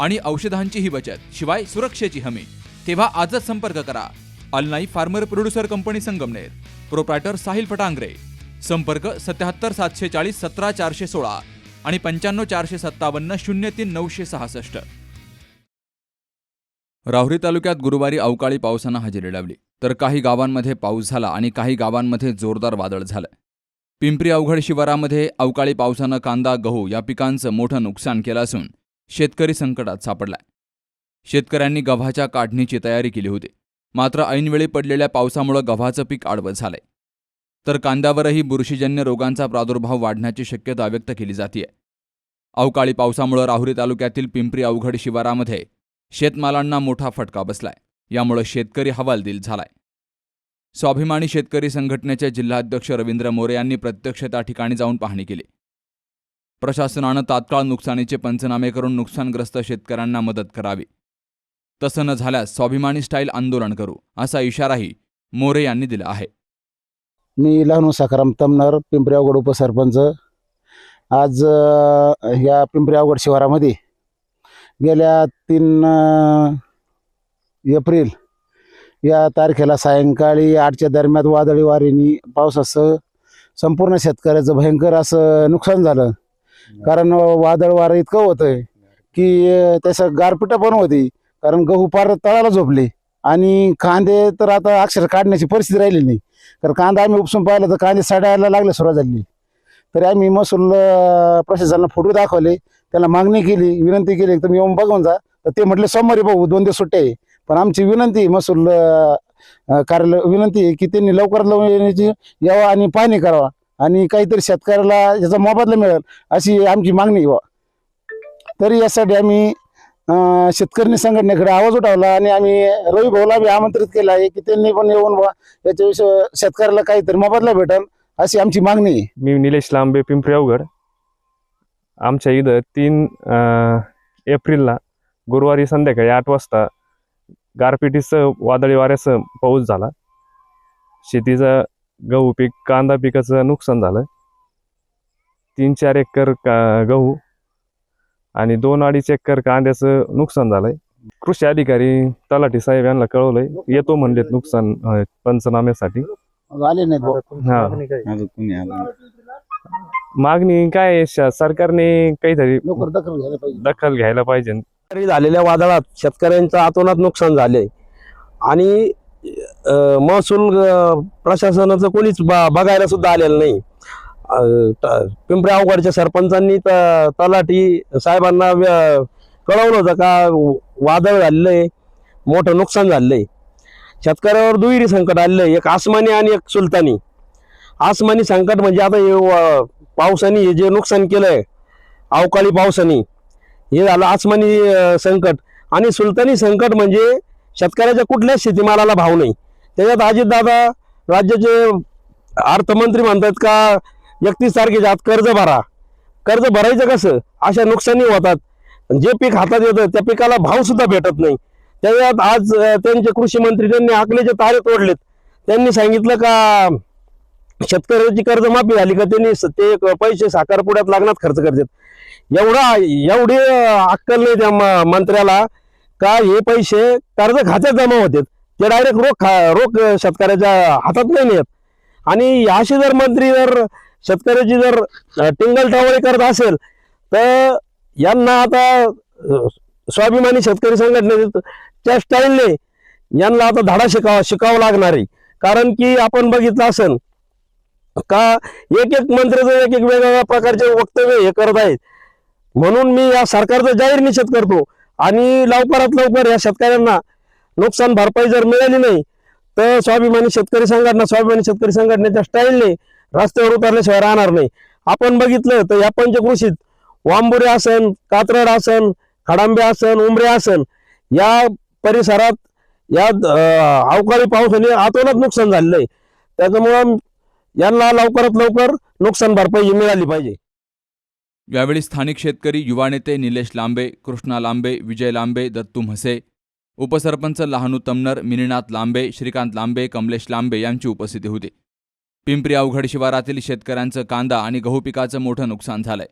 आणि औषधांचीही बचत शिवाय सुरक्षेची हमी. तेव्हा आजच संपर्क करा. अलनाई farmer producer company Sangamner. Proprietor Sahil Phatangare. संपर्क सत्याहत्तर सातशे चाळीस सतरा चारशे सोळा आणि पंच्याण्णव चारशे सत्तावन्न शून्य तीन नऊशे सहासष्ट. राहुरी तालुक्यात गुरुवारी अवकाळी पावसानं हजेरी लावली. तर काही गावांमध्ये पाऊस झाला आणि काही गावांमध्ये जोरदार वादळ झालं. पिंपरी अवघड शिवारामध्ये अवकाळी पावसानं कांदा गहू या पिकांचं मोठं नुकसान केलं असून शेतकरी संकटात सापडलाय. शेतकऱ्यांनी गव्हाच्या काढणीची तयारी केली होती. मात्र ऐनवेळी पडलेल्या पावसामुळे गव्हाचं पीक आडवं झालंय. तर कांद्यावरही बुरशीजन्य रोगांचा प्रादुर्भाव वाढण्याची शक्यता व्यक्त केली जाते अवकाळी पावसामुळे राहुरी तालुक्यातील पिंपरी अवघड शिवारामध्ये शेतमालांना मोठा फटका बसलाय. यामुळे शेतकरी हवालदिल झालाय. स्वाभिमानी शेतकरी संघटनेचे जिल्हाध्यक्ष रवींद्र मोरे यांनी प्रत्यक्ष त्या ठिकाणी जाऊन पाहणी केली. प्रशासनानं तात्काळ नुकसानीचे पंचनामे करून नुकसानग्रस्त शेतकऱ्यांना मदत करावी. तसं न झाल्यास स्वाभिमानी स्टाईल आंदोलन करू असा इशाराही मोरे यांनी दिला आहे. मी लहानू सखाराम तमनर पिंपरी अवघड उपसरपंच. आज ह्या पिंपरी अवघड शिवारामध्ये गेल्या तीन एप्रिल या तारखेला सायंकाळी आठच्या दरम्यान वादळी वारीनी पावसाचं संपूर्ण शेतकऱ्याचं भयंकर असं नुकसान झालं. कारण वादळ वारं इतकं होतं की त्याचं गारपिटा पण होती. कारण गहू पार तळाला झोपले. आणि कांदे तर आता अक्षर काढण्याची परिस्थिती राहिली नाही. कारण कांदा आम्ही उपसून पाहिलं तर कांदे सडायला लागले सुरुवात झाली. तरी आम्ही महसूल प्रशासनाला फोटो दाखवले. त्याला मागणी केली विनंती केली तुम्ही येऊन बघून जा. तर ते म्हटले सोमवारी बघू दोन दिवस सुट्टे आहे. पण आमची विनंती महसूल कार्यालय विनंती आहे की त्यांनी लवकरात लवकर येण्याची यावा आणि पाहणी करावा. आणि काहीतरी शेतकऱ्याला याचा मोबदला मिळेल अशी आमची मागणी आहे बुवा. तरी यासाठी आम्ही शेतकरी संघटनेकडे आवाज उठावला आणि आम्ही रवी भाऊला बी आमंत्रित केलं आहे की त्यांनी पण येऊन बुवा याच्याविषयी शेतकऱ्याला काहीतरी मोबदला भेटेल अशी आमची मागणी आहे. मी निलेश लांबे पिंपरी अवघड. आमच्या इथं तीन एप्रिलला गुरुवारी संध्याकाळी आठ वाजता गारपिटीसह वादळी वाऱ्यासह पाऊस झाला. शेतीचं गहू पीक कांदा पिकाचं नुकसान झालं. तीन चार एकर का गहू आणि दोन अडीच एकर कांद्याचं नुकसान झालंय. कृषी अधिकारी तलाठी साहेब यांना कळवलंय येतो म्हणलेत नुकसान अं, पंचनाम्यासाठी. आले नाहीत बुवा. हा. मागणी काय आहे? श- सरकारने काहीतरी दखल घ्यायला पाहिजे. दखल घ्यायला पाहिजे. शेतकरी झालेल्या वादळात शेतकऱ्यांचं अतोनात नुकसान झाले आणि महसूल प्रशासनाचं कोणीच ब- बघायला सुद्धा आलेलं नाही. त- पिंपरी अवघडच्या सरपंचांनी त- तलाठी साहेबांना व्य- कळवलं होतं का वादळ झालेलं आहे मोठं नुकसान झालेलं आहे शेतकऱ्यावर दुहेरी संकट आलेलं आहे एक आसमानी आणि एक सुलतानी. आसमानी संकट म्हणजे आता हे पावसाने हे जे नुकसान केलं आहे अवकाळी पावसाने हे झालं आसमानी संकट. आणि सुलतानी संकट म्हणजे शेतकऱ्याच्या कुठल्याच शेतीमालाला भाव नाही. त्याच्यात अजितदादा राज्याचे अर्थमंत्री म्हणतात का एकतीस तारखेच्या आत कर्ज भरा. कर्ज भरायचं कसं? अशा नुकसानी होतात. जे पीक हातात येतं त्या पिकाला भाव सुद्धा भेटत नाही. त्याच्यात आज त्यांचे कृषी मंत्री त्यांनी आकलेचे तारे तोडलेत. त्यांनी सांगितलं का शेतकऱ्याची कर्जमाफी झाली का त्यांनी ते पैसे साखरपुड्यात लागणार खर्च करतात. एवढा एवढी अक्कल नाही त्या मंत्र्याला. का हे पैसे कर्ज खात्यात जमा होतात? ते डायरेक्ट रोख खा रोख शेतकऱ्याच्या हातात नाही नेत. आणि याशी जर मंत्री जर शेतकऱ्याची जर टिंगल टावळी करत असेल तर यांना आता स्वाभिमानी शेतकरी संघटने त्या स्टाईलने यांना आता धडा शिकावा शिकावं लागणार आहे. कारण की आपण बघितलं असेल का एक एक मंत्र्याचं एक एक वेगवेगळ्या प्रकारचे वक्तव्य हे करत आहेत. म्हणून मी या सरकारचा जाहीर निषेध करतो. आणि लवकरात लवकर या शेतकऱ्यांना नुकसान भरपाई जर मिळाली नाही तर स्वाभिमानी शेतकरी संघटना स्वाभिमानी शेतकरी संघटनेच्या स्टाईलने रस्त्यावर उतरल्याशिवाय राहणार नाही. आपण बघितलं तर या पंचकृषीत वांबुरे आसन कात्रड आसन खडांबे आसन उमरे आसन या परिसरात या अवकाळी पावसाने आतोनात नुकसान झालेलं आहे. त्याच्यामुळं यांना लवकरात लवकर नुकसान भरपाई मिळाली पाहिजे. यावेळी स्थानिक शेतकरी युवा नेते निलेश लांबे कृष्णा लांबे विजय लांबे दत्तू म्हसे उपसरपंच लहानू तमनर मिनिनाथ लांबे श्रीकांत लांबे कमलेश लांबे यांची उपस्थिती होती. पिंपरी अवघड शिवारातील शेतकऱ्यांचं कांदा आणि गहू पिकाचं मोठं नुकसान झालंय.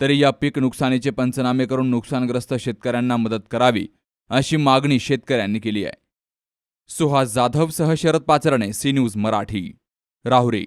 तरी या पीक नुकसानीचे पंचनामे करून नुकसानग्रस्त शेतकऱ्यांना मदत करावी अशी मागणी शेतकऱ्यांनी केली आहे. Suhas जाधवसह Sharad Pacharne C News Marathi. Rahuri.